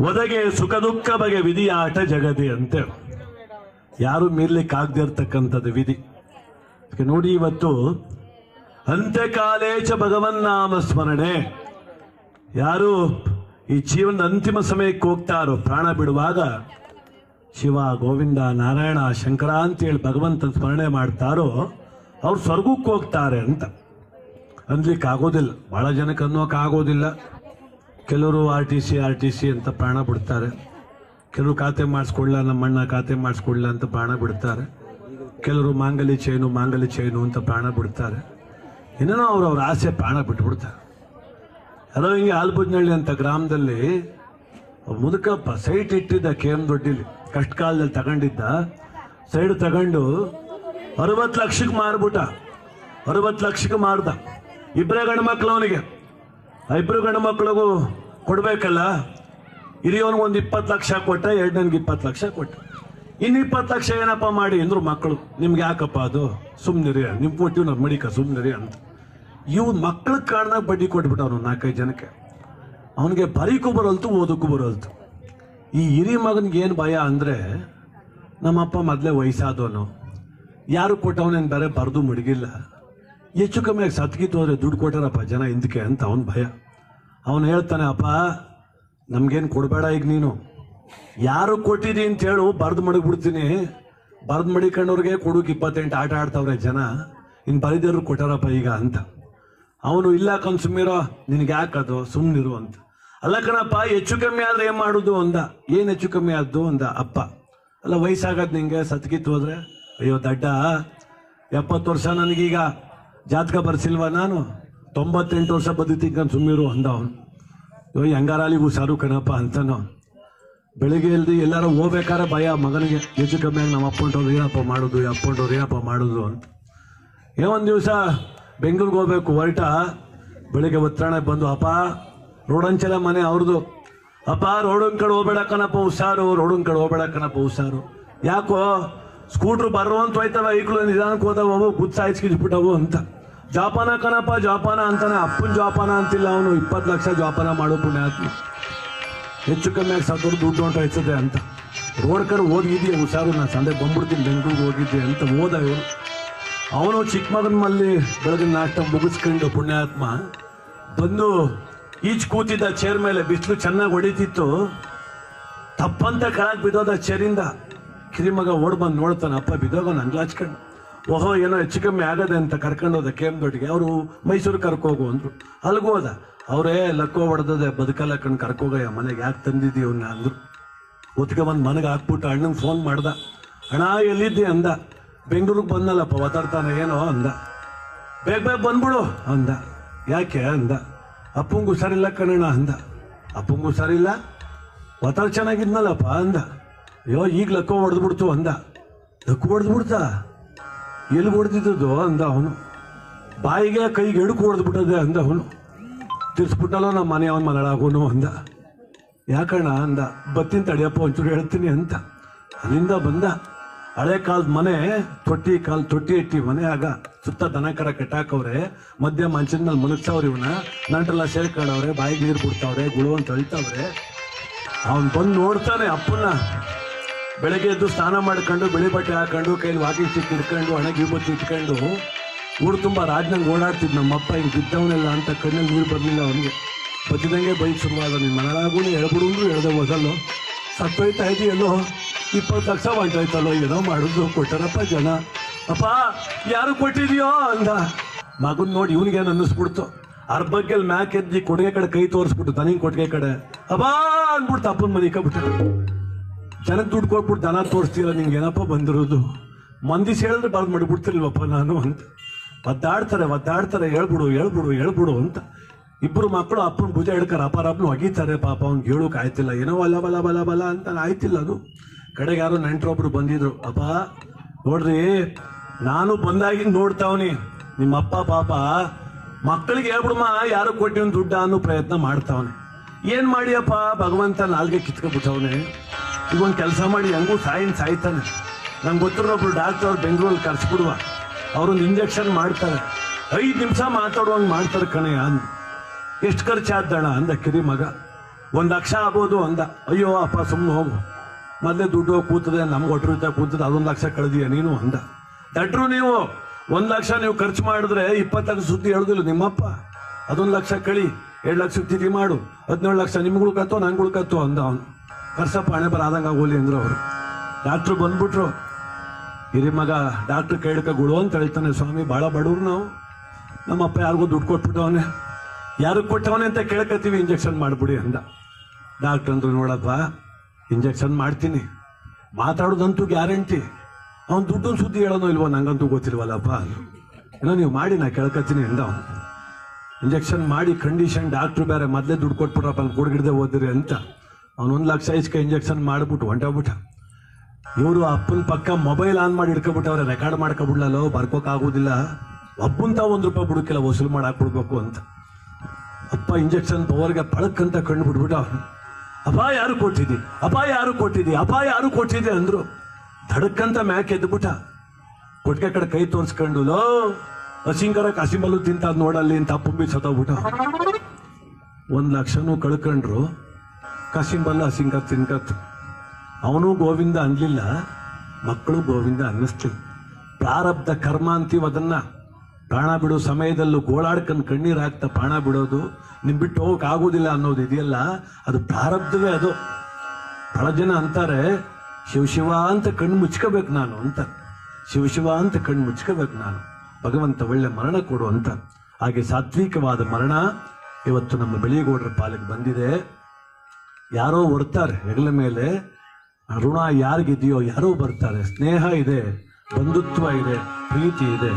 ಒದಗೆ ಸುಖ ದುಃಖ ಬಗೆ ವಿಧಿಯ ಆಟ ಜಗದಿ ಅಂತೆ. ಯಾರು ಮೀರ್ಲಿಕ್ಕಾಗದೇ ಇರ್ತಕ್ಕಂಥದ್ದು ವಿಧಿ. ನೋಡಿ ಇವತ್ತು ಅಂತ್ಯಕಾಲೇಚ ಭಗವನ್ನಾಮ ಸ್ಮರಣೆ. ಯಾರು ಈ ಜೀವನದ ಅಂತಿಮ ಸಮಯಕ್ಕೆ ಹೋಗ್ತಾರೋ, ಪ್ರಾಣ ಬಿಡುವಾಗ ಶಿವ, ಗೋವಿಂದ, ನಾರಾಯಣ, ಶಂಕರ ಅಂತೇಳಿ ಭಗವಂತ ಸ್ಮರಣೆ ಮಾಡ್ತಾರೋ, ಅವ್ರು ಸ್ವರ್ಗಕ್ಕೆ ಹೋಗ್ತಾರೆ ಅಂತ. ಅನ್ಲಿಕ್ಕೆ ಆಗೋದಿಲ್ಲ ಬಹಳ ಜನಕ್ಕೆ ಅನ್ನೋಕೆ ಆಗೋದಿಲ್ಲ ಕೆಲವರು R T C, R T C ಅಂತ ಪ್ರಾಣ ಬಿಡ್ತಾರೆ. ಕೆಲವರು ಖಾತೆ ಮಾಡಿಸ್ಕೊಳ್ಳ ನಮ್ಮಣ್ಣ ಖಾತೆ ಮಾಡಿಸ್ಕೊಳ್ಳ ಅಂತ ಪ್ರಾಣ ಬಿಡ್ತಾರೆ. ಕೆಲವರು ಮಾಂಗಲಿ ಚೈನು ಮಾಂಗಲಿ ಚೈನು ಅಂತ ಪ್ರಾಣ ಬಿಡ್ತಾರೆ. ಇನ್ನೇನೋ ಅವ್ರು ಅವ್ರ ಆಸೆ ಪ್ರಾಣ ಬಿಟ್ಬಿಡ್ತಾರೆ. ಯಾರೋ ಹಿಂಗೆ ಆಲ್ಬುಜ್ನಳ್ಳಿ ಅಂತ ಗ್ರಾಮದಲ್ಲಿ ಮುದುಕಪ್ಪ ಸೈಟ್ ಇಟ್ಟಿದ್ದ ಕೆ ಎಂ ದೊಡ್ಡಿಲಿ ಕಷ್ಟ ಕಾಲದಲ್ಲಿ ತಗೊಂಡಿದ್ದ. ಸೈಡ್ ತಗೊಂಡು ಅರವತ್ತು ಲಕ್ಷಕ್ಕೆ ಮಾರ್ಬಿಟ್ಟ. ಅರವತ್ತು ಲಕ್ಷಕ್ಕೆ ಮಾರ್ದ. ಇಬ್ಬರೇ ಗಂಡು ಮಕ್ಕಳು ಅವನಿಗೆ. ಇಬ್ಬರು ಗಂಡು ಮಕ್ಕಳಿಗೂ ಕೊಡ್ಬೇಕಲ್ಲ? ಹಿರಿಯವನಿಗೆ ಒಂದು ಇಪ್ಪತ್ತು ಲಕ್ಷ ಕೊಟ್ಟ ಎರಡನೇ ಇಪ್ಪತ್ತು ಲಕ್ಷ ಕೊಟ್ಟ ಇನ್ನು ಇಪ್ಪತ್ತು ಲಕ್ಷ ಏನಪ್ಪ ಮಾಡಿ ಅಂದ್ರು ಮಕ್ಕಳು ನಿಮ್ಗೆ ಯಾಕಪ್ಪ ಅದು? ಸುಮ್ಮನಿರಿ ನಿಮ್ಮ ಕೊಟ್ಟಿವಿ ನಾವು ಮಡಿಕ ಸುಮ್ಮನಿರಿ ಅಂತ. ಇವ್ ಮಕ್ಳ ಕಾರಣದಾಗ ಬಡ್ಡಿ ಕೊಟ್ಬಿಟ್ಟ ಅವನು ನಾಲ್ಕೈದು ಜನಕ್ಕೆ. ಅವನಿಗೆ ಬರೀಕೂ ಬರಲ್ತು, ಓದಕ್ಕೂ ಬರಲ್ತು. ಈ ಹಿರಿ ಮಗನಿಗೆ ಏನು ಭಯ ಅಂದರೆ, ನಮ್ಮಪ್ಪ ಮೊದಲೇ ವಯಸ್ಸಾದವನು. ಯಾರು ಕೊಟ್ಟವನೇನು ಬೇರೆ ಬರೆದು ಮಡಗಿಲ್ಲ. ಹೆಚ್ಚು ಕಮ್ಮಿ ಆಗಿ ಸತ್ಗಿತ್ತು ಹೋದರೆ ದುಡ್ಡು ಕೊಟ್ಟಾರಪ್ಪ ಜನ ಹಿಂದಕ್ಕೆ ಅಂತ ಅವನ ಭಯ. ಅವನು ಹೇಳ್ತಾನೆ, ಅಪ್ಪ, ನಮಗೇನು ಕೊಡಬೇಡ ಈಗ ನೀನು. ಯಾರು ಕೊಟ್ಟಿದ್ದೀನಿ ಅಂತ ಹೇಳು ಬರ್ದು ಮಡಗ್ಬಿಡ್ತೀನಿ. ಬರ್ದು ಮಡಿಕೊಂಡವ್ರಿಗೆ ಕೊಡೋಕೆ ಇಪ್ಪತ್ತೆಂಟು ಆಟ ಆಡ್ತಾವ್ರೆ ಜನ. ಇನ್ನು ಬರಿದೇವ್ರು ಕೊಟ್ಟಾರಪ್ಪ ಈಗ ಅಂತ. ಅವನು, ಇಲ್ಲ ಕಣ್ ಸುಮ್ಮಿರೋ ನಿನಗೆ ಯಾಕದು ಸುಮ್ಮನಿರು ಅಂತ. ಅಲ್ಲ ಕಣಪ್ಪ, ಹೆಚ್ಚು ಕಮ್ಮಿ ಆದ್ರೆ ಏನು ಮಾಡೋದು? ಅಂದ. ಏನು ಹೆಚ್ಚು ಕಮ್ಮಿ ಆದ್ದು? ಅಂದ. ಅಪ್ಪ. ಅಲ್ಲ, ವಯಸ್ಸಾಗದ್ ನಿಂಗೆ ಸತ್ಕಿತ್ತು ಹೋದ್ರೆ? ಅಯ್ಯೋ, ದಡ್ಡ, ಎಪ್ಪತ್ತು ವರ್ಷ ನನಗೀಗ ಜಾತಕ ಬರ್ಸಿಲ್ವಾ ನಾನು? ತೊಂಬತ್ತೆಂಟು ವರ್ಷ ಬದುಕ್ತೀನಿ ಕಣ್ ಸುಮ್ಮಿರು ಅಂದ ಅವನು. ಯೋ ಹೆಂಗಾರಾಲಿ ಸಾರು ಕಣಪ್ಪ ಅಂತಾನು. ಬೆಳಿಗ್ಗೆ ಎಲ್ದಿ ಎಲ್ಲರೂ ಹೋಗ್ಬೇಕಾದ್ರೆ ಭಯ, ಮಗನಿಗೆ ಹೆಚ್ಚು ಕಮ್ಮಿ ಆಗಿ ನಮ್ಮ ಅಪ್ಪಂಟವ್ರು ಏನಪ್ಪ ಮಾಡೋದು ಅಪ್ಪಂಟವ್ರು ಏನಪ್ಪ ಮಾಡೋದು ಅಂತ. ಏ, ಒಂದು ದಿವಸ ಬೆಂಗಳೂರಿಗೆ ಹೋಗ್ಬೇಕು, ಹೊರಟ. ಬೆಳಿಗ್ಗೆ ಒತ್ತಡ ಬಂದು, ಅಪ್ಪ ರೋಡಂಚಲ ಮನೆ ಅವ್ರದ್ದು ಅಪ್ಪ ರೋಡನ್ ಕಡೆ ಹೋಗ್ಬೇಡ ಕಣಪ್ಪ, ಹುಷಾರು. ರೋಡನ್ ಕಡೆ ಹೋಗ್ಬೇಡ ಕಣಪ್ಪ, ಹುಷಾರು. ಯಾಕೋ, ಸ್ಕೂಟ್ರ್ ಅಂತ ಹೋಯ್ತವ ಈಗಲೂ ನಿಧಾನಕ್ಕೆ ಹೋದವು ಸಾಯಿಸ್ಕಿದ್ಬಿಟ್ಟವು ಅಂತ. ಜಾಪಾನ ಕಣಪ್ಪ, ಜಾಪಾನ ಅಂತಾನೆ. ಅಪ್ಪನ ಜಾಪಾನ ಅಂತಿಲ್ಲ ಅವನು. ಇಪ್ಪತ್ತು ಲಕ್ಷ ಜಾಪಾನ ಮಾಡೋ ಪುಣ್ಯಾತ್ಮ. ಹೆಚ್ಚು ಕಮ್ಮಿ ಆಗಿ ಸತ್ತೋರು ದುಡ್ಡು ಹೊಂಟ ಹೆಚ್ಚದೆ ಅಂತ. ರೋಡ್ ಕಡೆ ಹುಷಾರು? ನಾನು ಸಂಡೆ ಬಂದ್ಬಿಡ್ತೀನಿ. ಬೆಂಗಳೂರಿಗೆ ಹೋಗಿದ್ದೆ ಅಂತ ಓದ ಇವನು ಅವನು ಚಿಕ್ಕ ಮಗನ ಮಲ್ಲಿ ಬೆಳಗಿನ ಮುಗಿಸ್ಕೊಂಡು ಪುಣ್ಯಾತ್ಮ. ಬಂದು ಈಚ್ ಕೂತಿದ್ದ ಚೇರ್ ಮೇಲೆ. ಬಿಸಿಲು ಚೆನ್ನಾಗಿ ಹೊಡಿತಿತ್ತು. ತಪ್ಪಂತ ಕೆಳಗೆ ಬಿದ್ದೋದ ಚೇರಿಂದ. ಕಿರಿಮಗ ಓಡ್ ಬಂದು ನೋಡ್ತಾನೆ. ಅಪ್ಪ ಬಿದ್ದೋಗ ಹಚ್ಕೊಂಡು ಓಹೋ, ಏನೋ ಹೆಚ್ಚು ಕಮ್ಮಿ ಆಗದೆ ಅಂತ ಕರ್ಕೊಂಡು ಹೋದ ಕೆ ಎಂ ದೊಡ್ಡಿಗೆ ಅವರು ಮೈಸೂರು ಕರ್ಕೋಗು ಅಂದರು. ಅಲ್ಗೂ ಹೋದ. ಅವರೇ ಲಕ್ಕೋ ಹೊಡೆದದೆ ಬದುಕಲ್ಲ ಕಣ್, ಕರ್ಕೋಗಯ್ಯ, ಮನೆಗೆ ಯಾಕೆ ತಂದಿದ್ದೀವಿ ಅವನ್ನ ಅಂದರು. ಒತ್ತಿಗೆ ಬಂದು ಮನೆಗೆ ಹಾಕ್ಬಿಟ್ಟು ಅಣ್ಣಂಗೆ ಫೋನ್ ಮಾಡ್ದ. ಅಣ್ಣ, ಎಲ್ಲಿದ್ದಿ? ಅಂದ. ಬೆಂಗಳೂರಿಗೆ ಬಂದಲ್ಲಪ್ಪ ಒತ್ತಾಡ್ತಾನೆ ಏನೋ ಅಂದ. ಬೇಗ ಬೇಗ ಬಂದ್ಬಿಡು, ಅಂದ. ಯಾಕೆ? ಅಂದ. ಅಪ್ಪಂಗೂ ಹುಷಾರಿಲ್ಲ ಕಣಣ್ಣ, ಅಂದ. ಅಪ್ಪಂಗೂ ಇಲ್ಲ ಒತ್ತಾಡ ಚೆನ್ನಾಗಿದ್ನಲ್ಲಪ್ಪ, ಅಂದ. ಅಯ್ಯೋ, ಈಗ ಲಕ್ಕೋ ಹೊಡೆದ್ಬಿಡ್ತು, ಅಂದ. ಲಕ್ಕೋ ಹೊಡೆದ್ಬಿಡ್ತಾ? ಎಲ್ಲಿ ಹೊಡೆದಿದ್ದು ಅಂದ ಅವನು. ಬಾಯಿಗೆ ಕೈಗೆ ಎಡುಕು ಹೊಡೆದ್ಬಿಟ್ಟದೆ ಅಂದ ಅವನು. ತಿರ್ಸ್ಬಿಟ್ಟಲ್ಲ ನಮ್ಮ ಮನೆ ಅವನ ಮಗಳಾಗೋನು ಅಂದ. ಯಾಕಣ್ಣ, ಅಂದ. ಬತ್ತಿನ ತಡಿಯಪ್ಪ ಒಂಚೂರು ಹೇಳ್ತೀನಿ, ಅಂತ. ಅಲ್ಲಿಂದ ಬಂದ. ಹಳೆ ಕಾಲದ ಮನೆ, ತೊಟ್ಟಿ ಕಾಲ್, ತೊಟ್ಟಿ ಇಟ್ಟಿ ಮನೆ ಆಗ ಸುತ್ತ ದನ ಕರ ಕಟ್ಟಾಕವ್ರೆ, ಮಧ್ಯ ಮಂಚಿನಲ್ಲಿ ಮೇಲೆ ಮಲಗ್ತಾವ್ರೆ ಇವನ. ನಂಟೆಲ್ಲ ಸೇರ್ಕೊಂಡವ್ರೆ, ಬಾಯಿಗೆ ನೀರು ಬಿಡ್ತಾವ್ರೆ, ಗುಳು ಅಂತ ಅವನು ಅವನ್ ಬಂದು ನೋಡ್ತಾನೆ ಅಪ್ಪನ ಬೆಳಗ್ಗೆ ಎದ್ದು ಸ್ನಾನ ಮಾಡ್ಕೊಂಡು, ಬಿಳಿ ಬಟ್ಟೆ ಹಾಕೊಂಡು ಕೈಲಿ ವಾಕಿಂಗ್ ಸ್ಟಿಕ್ ಇಟ್ಕೊಂಡು ಹಣೆಗೆ ಬತ್ತಿ ಇಟ್ಕೊಂಡು, ಊರು ತುಂಬ ರಾಜ್ನಂಗೆ ನಮ್ಮ ನಮ್ಮಪ್ಪ ಹಿಂಗೆ ಬಿದ್ದವನೆಲ್ಲ ಅಂತ ಕಣ್ಣಲ್ಲಿ ನೀರು ಬರಲಿಲ್ಲ ಅವನಿಗೆ. ಬಚ್ಚಿದಂಗೆ ಬೈಕ್ ಶುರುವಾದ ನಿಮ್ಮ ಮನಳಾಗೂ ಹೇಳ್ಬಿಡು ಹೇಳ್ದೆ ಮೊದಲು ಸತ್ತೋಯ್ತಾ ಎಲ್ಲೋ ಇಪ್ಪತ್ತು ಲಕ್ಷ ಹೊಂಟೋಯ್ತಲ್ಲೋ ಏನೋ ಮಾಡಿದ್ರು ಕೊಟ್ಟಾರಪ್ಪ ಜನ. ಅಪ್ಪ, ಯಾರು ಕೊಟ್ಟಿದೆಯೋ ಅಂದ. ಮಗನ್ ನೋಡಿ ಇವನಿಗೇನು ಅನ್ನಿಸ್ಬಿಡ್ತು. ಅರ್ಬಗ್ಗೆಲ್ ಮ್ಯಾಕ್ ಎದ್ದಿ ಕೊಡುಗೆ ಕಡೆ ಕೈ ತೋರಿಸ್ಬಿಟ್ಟು, ತನಿಗೆ ಕೊಟ್ಟಿಗೆ ಕಡೆ. ಅಬಾ ಅಂದ್ಬಿಡ್ತು, ಅಪ್ಪನ ಮನೆ ಕಬಿಟ್ಟು ಜನಕ್ಕೆ ದುಡ್ಡು ಕೊಟ್ಬಿಟ್ಟು ದನ ತೋರಿಸ್ತೀರ ನಿಂಗೆ ಏನಪ್ಪ ಬಂದಿರೋದು? ಮಂದಿ ಹೇಳಿದ್ರೆ ಬಾಳ್ ಮಾಡಿಬಿಡ್ತಿಲ್ವಪ್ಪ ನಾನು ಅಂತ. ಒದ್ದಾಡ್ತಾರೆ ಒದ್ದಾಡ್ತಾರೆ, ಹೇಳ್ಬಿಡು ಹೇಳ್ಬಿಡು ಹೇಳ್ಬಿಡು ಅಂತ. ಇಬ್ಬರು ಮಕ್ಕಳು ಅಪ್ಪನ ಭುಜ ಹಿಡ್ಕರ ಅಪ್ಪ ಅಪ್ಪನ ಒಗಿತಾರೆ, ಪಾಪ ಅವ್ನಿಗೆ ಹೇಳೋಕೆ ಆಯ್ತಿಲ್ಲ ಏನೋ ಬಲ ಬಲ ಬಲ ಬಲ ಅಂತ ಆಯ್ತಿಲ್ಲ ಅದು. ಕಡೆಗೆ ಯಾರೋ ನೆಂಟ್ರೊಬ್ರು ಬಂದಿದ್ರು ಅಪ್ಪ ನೋಡ್ರಿ, ನಾನು ಬಂದಾಗಿಂದ ನೋಡ್ತಾವನಿ. ನಿಮ್ಮ ಅಪ್ಪ, ಪಾಪ ಮಕ್ಕಳಿಗೆ ಹೇಳ್ಬಿಡಮ್ಮ, ಯಾರು ಕೊಟ್ಟಿವ್ ದುಡ್ಡ ಅನ್ನೋ ಪ್ರಯತ್ನ ಮಾಡ್ತಾವನೆ. ಏನು ಮಾಡಿಯಪ್ಪ ಭಗವಂತ ನಾಲ್ಗೆ ಕಿತ್ಕೊಬಿಟ್ಟವನೆ ಈಗ ಒಂದು ಕೆಲಸ ಮಾಡಿ ಹೆಂಗೂ ಸಾಯಿನ್ ಸಾಯ್ತಾನೆ. ನಂಗೆ ಗೊತ್ತಿರೋ ಒಬ್ರು ಡಾಕ್ಟರ್ ಅವ್ರು ಬೆಂಗಳೂರಲ್ಲಿ ಕರ್ಸ್ಬಿಡುವ. ಅವ್ರೊಂದು ಇಂಜೆಕ್ಷನ್ ಮಾಡ್ತಾರೆ. ಐದು ನಿಮಿಷ ಮಾತಾಡುವಂಗೆ ಮಾಡ್ತಾರೆ ಕಣೆ ಅಂದ ಎಷ್ಟು ಖರ್ಚಾದ್ದಣ ಅಂದ ಕಿರಿ ಮಗ. ಒಂದು ಲಕ್ಷ ಆಗ್ಬೋದು ಅಂದ. ಅಯ್ಯೋ ಅಪ್ಪ ಸುಮ್ಮನೆ ಹೋಗು. ಮೊದಲೇ ದುಡ್ಡು ಕೂತದೆ, ನಮ್ಗೆ ಒಟ್ಟು ರೂಪಾಯಿ ಕೂತದೆ, ಅದೊಂದು ಲಕ್ಷ ಕಳೆದಿಯ ನೀನು ಅಂದ. ದಟ್ರು ನೀವು, ಒಂದು ಲಕ್ಷ ನೀವು ಖರ್ಚು ಮಾಡಿದ್ರೆ ಇಪ್ಪತ್ತೈದು ಸುದ್ದಿ ಹೇಳೋದಿಲ್ಲ ನಿಮ್ಮಪ್ಪ. ಅದೊಂದು ಲಕ್ಷ ಕಳಿ, ಎರಡು ಲಕ್ಷ ತಿಥಿ ಮಾಡು. ಹದಿನೇಳು ಲಕ್ಷ ನಿಮ್ಗೆ ಕತ್ತೋ ನಂಗೆ ಕತ್ತೋ ಅಂದ ಅವನು. ಕರ್ಸಪ್ಪ ಹಣೆ ಬರ ಆದಂಗೆ ಆಗೋಲಿ ಅಂದರು ಅವರು. ಡಾಕ್ಟ್ರು ಬಂದ್ಬಿಟ್ರು. ಹಿರಿ ಮಗ ಡಾಕ್ಟ್ರ್ ಕೇಳಕ್ಕೆ ಗುಳು ಅಂತ ಹೇಳ್ತಾನೆ, ಸ್ವಾಮಿ ಭಾಳ ಬಡವ್ರು ನಾವು. ನಮ್ಮಪ್ಪ ಯಾರಿಗೂ ದುಡ್ಡು ಕೊಟ್ಬಿಟ್ಟವನೆ. ಯಾರಿಗೆ ಕೊಟ್ಟವನೆ ಅಂತ ಕೇಳ್ಕತ್ತೀವಿ, ಇಂಜೆಕ್ಷನ್ ಮಾಡಿಬಿಡಿ ಅಂದ. ಡಾಕ್ಟ್ರ್ ಅಂದ್ರು, ನೋಡಪ್ಪ, ಇಂಜೆಕ್ಷನ್ ಮಾಡ್ತೀನಿ. ಮಾತಾಡೋದಂತೂ ಗ್ಯಾರಂಟಿ. ಅವ್ನು ದುಡ್ಡು ಸುದ್ದಿ ಹೇಳೋನೋ ಇಲ್ವೋ ನಂಗಂತೂ ಗೊತ್ತಿಲ್ವಲ್ಲಪ್ಪ. ಏನೋ ನೀವು ಮಾಡಿ, ನಾ ಕೇಳ್ಕತ್ತೀನಿ ಅಂದ ಅವನು. ಇಂಜೆಕ್ಷನ್ ಮಾಡಿ, ಕಂಡೀಷನ್ ಡಾಕ್ಟ್ರು ಬೇರೆ ಮೊದಲೇ ದುಡ್ಡು ಕೊಟ್ಬಿಟ್ರಪ್ಪ, ಅಲ್ಲಿ ಕೂಡ್ಗಿಡ್ದೆ ಓದಿರಿ ಅಂತ. ಅವ್ನು ಒಂದು ಲಕ್ಷ ಐಸ್ಕ ಇಂಜೆಕ್ಷನ್ ಮಾಡ್ಬಿಟ್ಟು ಹೊಂಟೋಗ್ಬಿಟ್ಟ. ಇವರು ಅಪ್ಪನ ಪಕ್ಕ ಮೊಬೈಲ್ ಆನ್ ಮಾಡಿ ಇಟ್ಕೊಬಿಟ್ಟವ್ರೆ ರೆಕಾರ್ಡ್ ಮಾಡ್ಕೊಬಿಡ್ಲಲ್ಲೋ ಬರ್ಕೋಕ್ಕಾಗೋದಿಲ್ಲ ಅಪ್ಪಂತ ಒಂದು ರೂಪಾಯಿ ಬಿಡುಕಿಲ್ಲ, ವಸೂಲು ಮಾಡಾಕ್ ಬಿಡ್ಬೇಕು ಅಂತ. ಅಪ್ಪ ಇಂಜೆಕ್ಷನ್ ಪವರ್ಗೆ ಪಳಕ್ ಅಂತ ಕಂಡು ಬಿಟ್ಬಿಟ್ಟ ಅಪ್ಪ ಯಾರು ಕೊಟ್ಟಿದ್ದಿ? ಅಪ್ಪ ಯಾರು ಕೊಟ್ಟಿದ್ದಿ? ಅಪ್ಪ ಯಾರು ಕೊಟ್ಟಿದ್ದೆ ಅಂದ್ರು. ಧಡಕ್ಕಂತ ಮ್ಯಾಕ್ ಎದ್ಬಿಟ್ಟ ಕೊಟ್ಟಿಗೆ ಕಡೆ ಕೈ ತೋರಿಸ್ಕೊಂಡು, ಲೋ, ಹಸಿಂಗರ ಕಸಿಮಲ್ಲು ತಿಂತ ನೋಡಲ್ಲಿ ಅಂತ ಅಪ್ಪಂಬಿ ಸತ್ತೋಗ್ಬಿಟ್ಟ ಒಂದು ಲಕ್ಷನೂ ಕಳ್ಕೊಂಡ್ರು. ಕಾಸಿಂಬಲ್ಲ ಸಿಂಗತ್ ತಿನ್ಕತ್ತು ಅವನು ಗೋವಿಂದ ಅನ್ನಲಿಲ್ಲ ಮಕ್ಕಳು ಗೋವಿಂದ ಅನ್ನಿಸ್ಲಿಲ್ಲ ಪ್ರಾರಬ್ಧ ಕರ್ಮ ಅಂತೀವಿ ಅದನ್ನ. ಪ್ರಾಣ ಬಿಡೋ ಸಮಯದಲ್ಲೂ ಗೋಳಾಡ್ಕೊಂಡು ಕಣ್ಣೀರು ಹಾಕ್ತಾ ಪ್ರಾಣ ಬಿಡೋದು ನಿಮ್ ಬಿಟ್ಟು ಹೋಗಕ್ ಆಗೋದಿಲ್ಲ ಅನ್ನೋದು ಇದೆಯಲ್ಲ, ಅದು ಪ್ರಾರಬ್ಧವೇ ಅದು. ಬಹಳ ಜನ ಅಂತಾರೆ ಶಿವಶಿವ ಶಿವ ಅಂತ ಕಣ್ಣು ಮುಚ್ಕೋಬೇಕು ನಾನು ಅಂತ. ಶಿವಶಿವ ಶಿವ ಅಂತ ಕಣ್ಣು ಮುಚ್ಕೋಬೇಕು ನಾನು. ಭಗವಂತ ಒಳ್ಳೆ ಮರಣ ಕೊಡು ಅಂತ. ಹಾಗೆ ಸಾತ್ವಿಕವಾದ ಮರಣ ಇವತ್ತು ನಮ್ಮ ಬೆಳಿಗೌಡರ ಪಾಲಿಗೆ ಬಂದಿದೆ. ಯಾರೋ ಬರ್ತಾರೆ ಹೆಗಲ ಮೇಲೆ. ಋಣ ಯಾರಿಗಿದೆಯೋ ಯಾರೋ ಬರ್ತಾರೆ. ಸ್ನೇಹ ಇದೆ ಬಂಧುತ್ವ ಇದೆ ಪ್ರೀತಿ ಇದೆ.